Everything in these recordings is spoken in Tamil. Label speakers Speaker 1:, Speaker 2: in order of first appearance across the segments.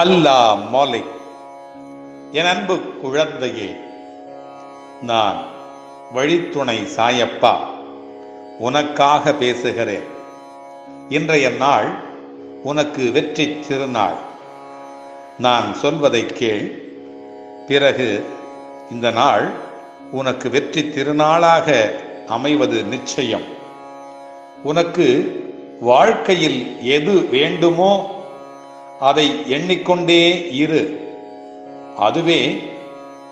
Speaker 1: அல்லா மொலை என் அன்பு குழந்தையே நான் வழித்துணை சாயப்பா உனக்காக பேசுகிறேன். இன்றைய நாள் உனக்கு வெற்றி திருநாள். நான் சொல்வதை கேள். பிறகு இந்த நாள் உனக்கு வெற்றி திருநாளாக அமைவது நிச்சயம். உனக்கு வாழ்க்கையில் எது வேண்டுமோ அதை எண்ணிக்கொண்டே இரு. அதுவே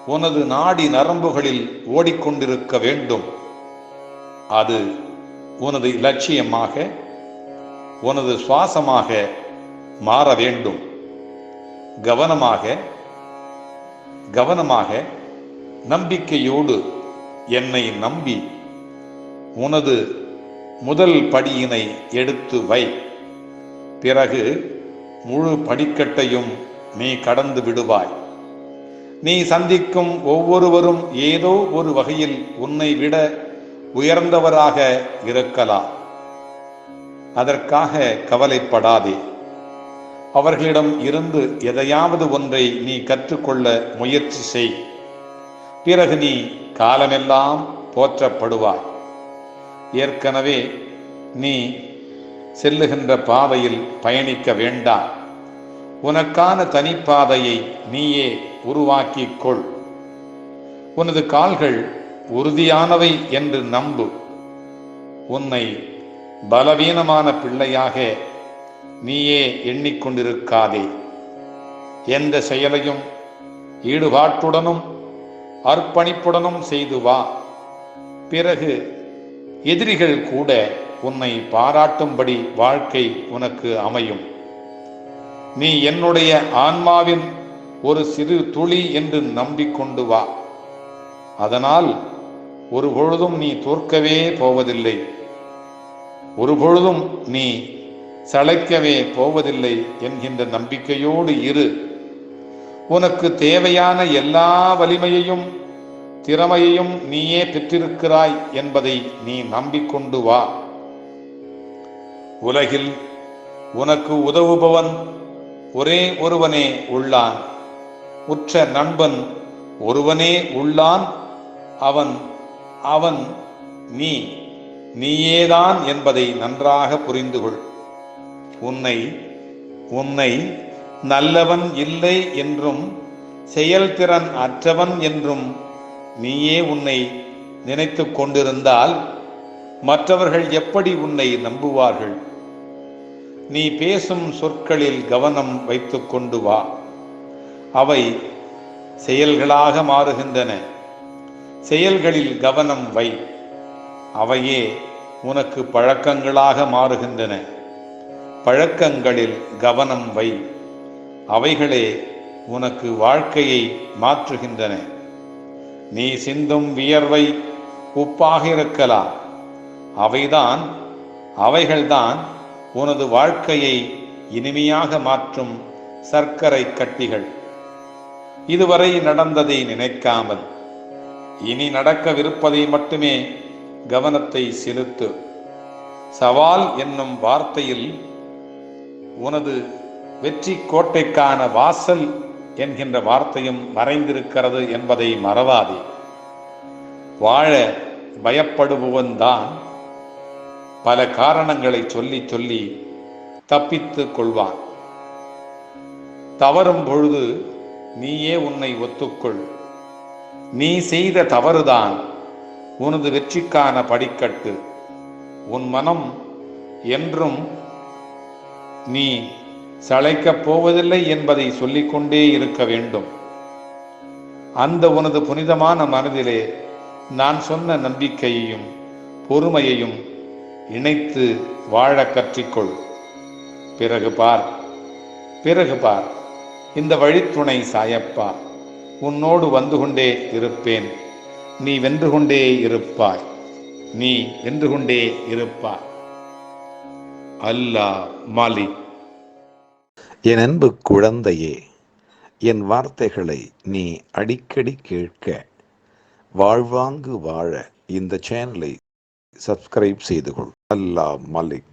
Speaker 1: உனது நாடி நரம்புகளில் ஓடிக்கொண்டிருக்க வேண்டும். அது உனது இலட்சியமாக உனது சுவாசமாக மாற வேண்டும். கவனமாக கவனமாக நம்பிக்கையோடு என்னை நம்பி உனது முதல் படியினை எடுத்து வை. பிறகு முழு படிக்கட்டையும் நீ கடந்து விடுவாய். நீ சந்திக்கும் ஒவ்வொருவரும் ஏதோ ஒரு வகையில் உன்னை விட உயர்ந்தவராக இருக்கலாம். அதற்காக கவலைப்படாதே. அவர்களிடம் இருந்து எதையாவது ஒன்றை நீ கற்றுக்கொள்ள முயற்சி செய். பிறகு நீ காலமெல்லாம் போற்றப்படுவாய். ஏற்கனவே நீ செல்லுகின்ற பாதையில் பயணிக்க வேண்டாம் உனக்கான தனிப்பாதையை நீயே உருவாக்கிக் கொள் உனது கால்கள் உறுதியானவை என்று நம்பு. உன்னை பலவீனமான பிள்ளையாக நீயே எண்ணிக்கொண்டிருக்காதே எந்த செயலையும் ஈடுபாட்டுடனும் அர்ப்பணிப்புடனும் செய்து வா. பிறகு எதிரிகள் கூட உன்னை பாராட்டும்படி வாழ்க்கை உனக்கு அமையும். நீ என்னுடைய ஆன்மாவின் ஒரு சிறு துளி என்று நம்பிக்கொண்டு வா. அதனால் ஒரு பொழுதும் நீ தோற்கவே போவதில்லை. ஒரு பொழுதும் நீ சளைக்கவே போவதில்லை என்கின்ற நம்பிக்கையோடு இரு. உனக்கு தேவையான எல்லா வலிமையையும் திறமையையும் நீயே பெற்றிருக்கிறாய் என்பதை நீ நம்பிக்கொண்டு வா. உலகில் உனக்கு உதவுபவன் ஒரே ஒருவனே உள்ளான். உற்ற நண்பன் ஒருவனே உள்ளான். அவன் அவன் நீ நீயேதான் என்பதை நன்றாக புரிந்து கொள் உன்னை உன்னை நல்லவன் இல்லை என்றும் செயல்திறன் அற்றவன் என்றும் நீயே உன்னை நினைத்து கொண்டிருந்தால் மற்றவர்கள் எப்படி உன்னை நம்புவார்கள்? நீ பேசும் சொற்களில் கவனம் வைத்துக்கொண்டு வா. அவை செயல்களாக மாறுகின்றன. செயல்களில் கவனம் வை. அவையே உனக்கு பழக்கங்களாக மாறுகின்றன. பழக்கங்களில் கவனம் வை. அவைகளே உனக்கு வாழ்க்கையை மாற்றுகின்றன. நீ சிந்தும் வியர்வை உப்பாக இருக்கலாம். அவைதான் அவைகள்தான் உனது வாழ்க்கையை இனிமையாக மாற்றும் சர்க்கரை கட்டிகள். இதுவரை நடந்ததை நினைக்காமல் இனி நடக்கவிருப்பதை மட்டுமே கவனத்தை செலுத்து. சவால் என்னும் வார்த்தையில் உனது வெற்றி கோட்டைக்கான வாசல் என்கின்ற வார்த்தையும் மறைந்திருக்கிறது என்பதை மறவாதே. வாழ பயப்படுபவன் தான் பல காரணங்களை சொல்லி சொல்லி தப்பித்து கொள்வான். தவறும் பொழுது நீயே உன்னை ஒத்துக்கொள். நீ செய்த தவறுதான் உனது வெற்றிக்கான படிக்கட்டு. உன் மனம் என்றும் நீ சளைக்கப் போவதில்லை என்பதை சொல்லிக்கொண்டே இருக்க வேண்டும். அந்த உனது புனிதமான மனதிலே நான் சொன்ன நம்பிக்கையையும் பொறுமையையும் இணைத்து வாழ கற்றிக்கொள். பிறகு பார். பிறகு பார். இந்த வழித்துணை சாயப்பா உன்னோடு வந்து கொண்டே இருப்பேன். நீ வென்று கொண்டே இருப்பாய். நீ வென்று கொண்டே இருப்பாய். அல்லா மாலிக்
Speaker 2: என் அன்பு குழந்தையே என் வார்த்தைகளை நீ அடிக்கடி கேட்க வாழ்வாங்கு வாழ இந்த சேனலை சப்ஸ்கிரைப் செய்து கொள் அல்லாஹ் மலிக்